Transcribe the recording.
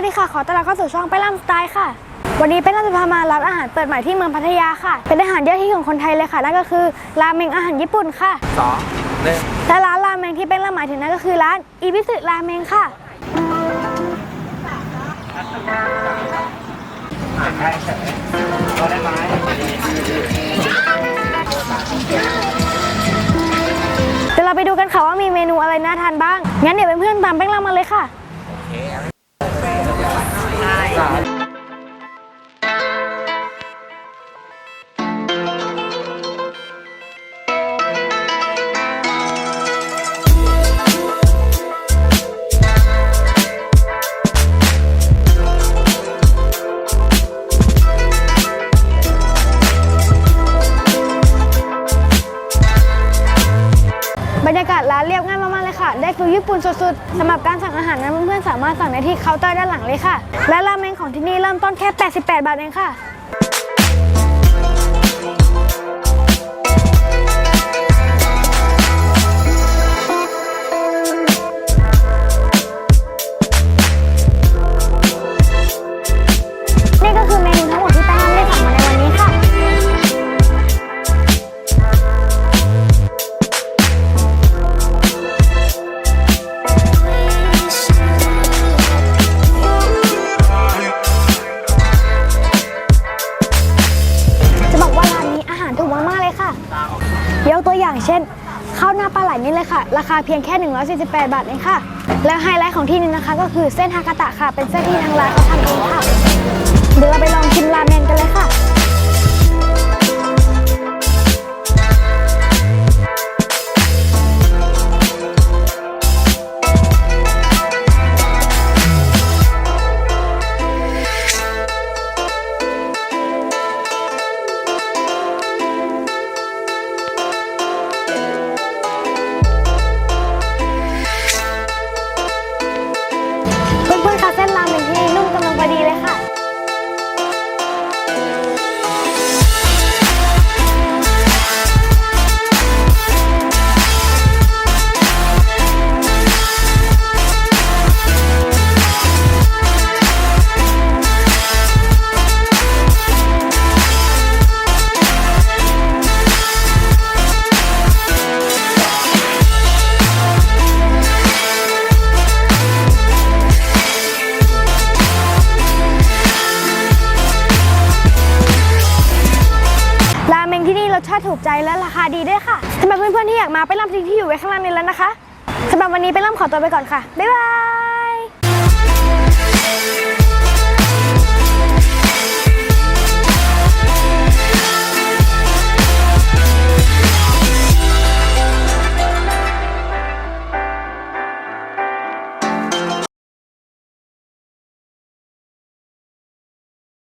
วัสดีค่ะ ขอต้อนรับเข้าสู่ช่องไปล่ำสไตล์ค่ะ วันนี้เป็นล่ำจะพามาร้านอาหารเปิดใหม่ที่เมืองพัทยาค่ะ เป็นอาหารยอดฮิตของคนไทยเลยค่ะ นั่นก็คือราเมงอาหารญี่ปุ่นค่ะสองหนึ่งและร้านราเมงที่เป็นล่ำหมายถึงนั่นก็คือร้านอีบิสึราเมงค่ะใช่เราได้ไหมเดี๋ยวเราไปดูกันค่ะว่ามีเมนูอะไรน่าทานบ้าง งั้นเดี๋ยวเพื่อนๆตามแป้งล่ำมาเลยค่ะสามานเรียบง่ายมากๆเลยค่ะ ได้ฟิลญี่ปุ่นสุดๆสำหรับการสั่งอาหารนั้นเพื่อนๆสามารถสั่งได้ที่เคาน์เตอร์ด้านหลังเลยค่ะ และราเมงของที่นี่เริ่มต้นแค่ 88 บาทเองค่ะ อย่างเช่นข้าวหน้าปลาไหลนี่เลยค่ะ ราคาเพียงแค่ 148 บาทเองค่ะ แล้วไฮไลท์ของที่นี่นะคะ ก็คือเส้นฮากาตะค่ะ เป็นเส้นที่ทางร้านเขาทำเองค่ะ เดี๋ยวเราไปลองชิม ถูกใจและราคาดีด้วยค่ะสำหรับเพื่อนๆที่อยากมาไปร่ำทิ้งที่อยู่ไว้ข้างล่างนี้แล้วนะคะสำหรับวันนี้ไปร่ำขอตัวไปก่อนค่ะบ๊ายบาย